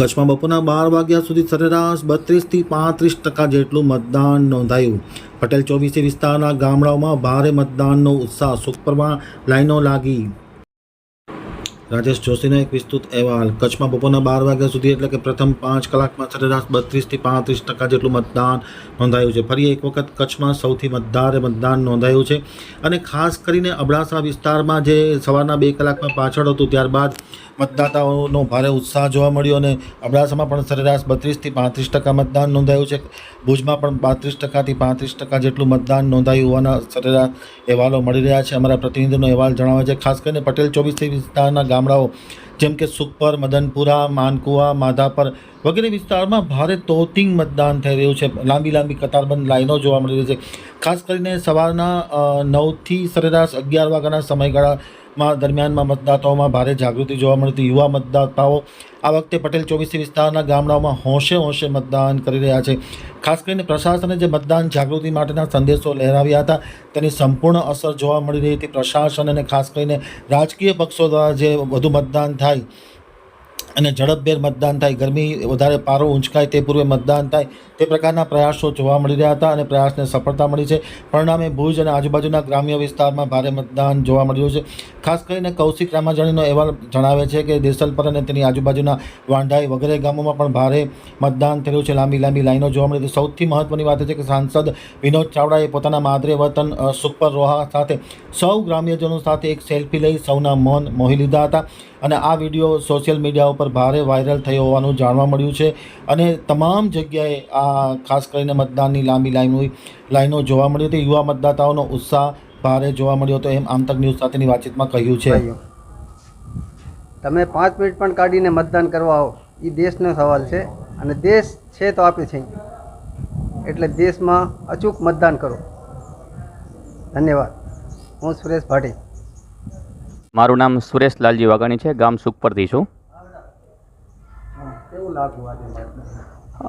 કચ્છમાં બપોરના બાર વાગ્યા સુધી સરેરાશ બત્રીસથી પાંત્રીસ ટકા જેટલું મતદાન નોંધાયું. પટેલ ચોવીસી વિસ્તારના ગામડાઓમાં ભારે મતદાનનો ઉત્સાહ. સુખપરમાં લાઈનો લાગી. રાજેશ જોશીનો એક વિસ્તૃત અહેવાલ. કચ્છમાં બપોરના બાર વાગ્યા સુધી એટલે કે પ્રથમ પાંચ કલાકમાં સરેરાશ બત્રીસથી પાંત્રીસ ટકા જેટલું મતદાન નોંધાયું છે. ફરી એક વખત કચ્છમાં સૌથી મતદારે મતદાન નોંધાયું છે. અને ખાસ કરીને અબડાસા વિસ્તારમાં જે સવારના બે કલાકમાં પાછળ હતું, ત્યારબાદ મતદાતાઓનો ભારે ઉત્સાહ જોવા મળ્યો અને અબડાસામાં પણ સરેરાશ બત્રીસથી પાંત્રીસ ટકા મતદાન નોંધાયું છે. ભુજમાં પણ પાંત્રીસ ટકાથી પાંત્રીસ ટકા જેટલું મતદાન નોંધાયું હોવાના સરેરાશ અહેવાલો મળી રહ્યા છે. અમારા પ્રતિનિધિનો અહેવાલ જણાવે છે. ખાસ કરીને પટેલ ચોવીસી વિસ્તારના ગામડાઓ, જેમ કે સુખપર, મદનપુરા, માનકુવા, માધાપર વગેરે વિસ્તારમાં ભારે તોતિંગ મતદાન થઈ રહ્યું છે. લાંબી લાંબી કતારબંધ લાઈનો જોવા મળી રહી છે. ખાસ કરીને સવારના નવથી સરેરાશ અગિયાર વાગ્યાના સમયગાળામાં દરમિયાનમાં મતદાતાઓમાં ભારે જાગૃતિ જોવા મળતી યુવા મતદાતાઓ આ વખતે પટેલ ચોવીસી વિસ્તારના ગામડાઓમાં હોંશે હોંશે મતદાન કરી રહ્યા છે. ખાસ કરીને પ્રશાસને જે મતદાન જાગૃતિ માટેના સંદેશો લહેરાવ્યા હતા, તેની સંપૂર્ણ અસર જોવા મળી રહી હતી. પ્રશાસન અને ખાસ કરીને રાજકીય પક્ષો દ્વારા જે વધુ મતદાન થાય અને ઝડપભેર મતદાન થાય. ગરમી વધારે પારો ઊંચકાય તે પૂર્વે મતદાન થાય. તે પ્રકારના પ્રયાસો જોવા મળી રહ્યા હતા અને પ્રયાસને સફળતા મળી છે. પરિણામે ભુજ અને આજુબાજુના ગ્રામ્ય વિસ્તારમાં ભારે મતદાન જોવા મળ્યું છે. ખાસ કરીને કૌશિક રામાજણીનો અહેવાલ જણાવે છે કે દેસલપર અને તેની આજુબાજુના વાંઢાઈ વગેરે ગામોમાં પણ ભારે મતદાન થયું છે. લાંબી લાંબી લાઈનો જોવા મળી હતી સૌથી મહત્વની વાત છે કે સાંસદ વિનોદ ચાવડાએ પોતાના માદરે વતન સુખપર રોહા સાથે સૌ ગ્રામ્યજનો સાથે એક સેલ્ફી લઈ સૌના મન મોહી લીધા હતા. અને આ વીડિયો સોશિયલ મીડિયા ઉપર ભારે વાયરલ થયો હોવાનું જાણવા મળ્યું છે. અને તમામ જગ્યાએ આ ખાસ કરીને મતદાનની લાંબી લાઈનો લાઈનો જોવા મળી હતી. યુવા મતદાતાઓનો ઉત્સાહ ભારે જોવા મળ્યો હતો એમ આમતક ન્યૂઝ સાથેની વાતચીતમાં કહ્યું છે. તમે પાંચ મિનિટ પણ કાઢીને મતદાન કરવા આવો. એ દેશનો સવાલ છે અને દેશ છે તો આપે છે. એટલે દેશમાં અચૂક મતદાન કરો. ધન્યવાદ. હું સુરેશ ભાટી. મારું નામ સુરેશ લાલજી વાઘાણી છે ગામ સુખપરથી છું. કેવું લાગુ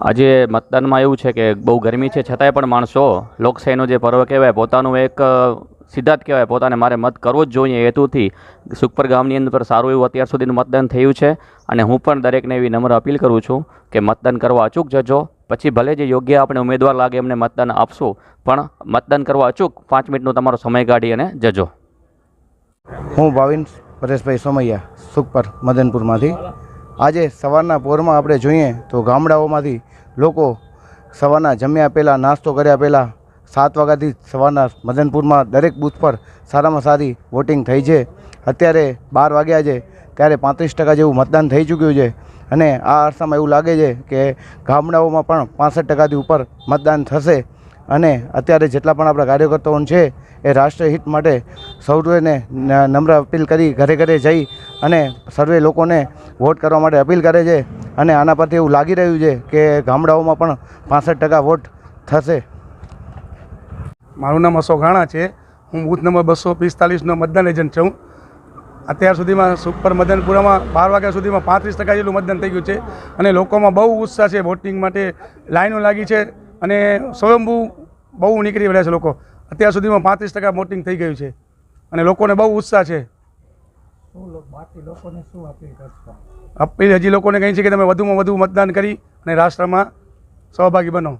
આજે મતદાનમાં? એવું છે કે બહુ ગરમી છે છતાંય પણ માણસો લોકશાહીનો જે પર્વ કહેવાય પોતાનું એક સિદ્ધાર્થ કહેવાય પોતાને મારે મત કરવો જ જોઈએ હેતુથી સુખપર ગામની અંદર સારું એવું અત્યાર સુધીનું મતદાન થયું છે અને હું પણ દરેકને એવી નમ્ર અપીલ કરું છું કે મતદાન કરવા અચૂક જજો પછી ભલે જે યોગ્ય આપણે ઉમેદવાર લાગે એમને મતદાન આપશું પણ મતદાન કરવા અચૂક પાંચ મિનિટનો તમારો સમય કાઢી અને જજો. હું ભાવિન પરેશભાઈ સોમૈયા, સુખપર મદનપુરમાંથી. આજે સવારના પોરમાં આપણે જોઈએ તો ગામડાઓમાંથી લોકો સવારના જમ્યા પહેલાં, નાસ્તો કર્યા પહેલાં સાત વાગ્યાથી સવારના મદનપુરમાં દરેક બૂથ પર સારામાં સારી વોટિંગ થઈ છે. અત્યારે બાર વાગ્યા છે, ત્યારે પાંત્રીસ ટકા જેવું મતદાન થઈ ચૂક્યું છે અને આ અરસામાં એવું લાગે છે કે ગામડાઓમાં પણ પાસઠ ટકાથી ઉપર મતદાન થશે. અને અત્યારે જેટલા પણ આપણા કાર્યકર્તાઓ છે એ રાષ્ટ્રીય હિત માટે સૌને નમ્ર અપીલ કરી ઘરે ઘરે જઈ અને સર્વે લોકોને વોટ કરવા માટે અપીલ કરે છે અને આના પરથી એવું લાગી રહ્યું છે કે ગામડાઓમાં પણ પાસઠ ટકા વોટ થશે. મારું નામ અશોક રાણા છે. હું બૂથ નંબર બસો પિસ્તાલીસનો મતદાન એજન્ટ છું. અત્યાર સુધીમાં સુપર મદનપુરામાં બાર વાગ્યા સુધીમાં પાંત્રીસ ટકા જેટલું મતદાન થઈ ગયું છે. અને લોકોમાં બહુ ઉત્સાહ છે વોટિંગ માટે. લાઈનો લાગી છે અને સ્વયંભૂ બહુ નીકળી રહ્યા છે લોકો. અત્યાર સુધીમાં પાંત્રીસ ટકા વોટિંગ થઈ ગયું છે. અને લોકોને બહુ ઉત્સાહ છે. અપીલ હજી લોકોને કહી છે કે તમે વધુમાં વધુ મતદાન કરી અને રાષ્ટ્રમાં સહભાગી બનો.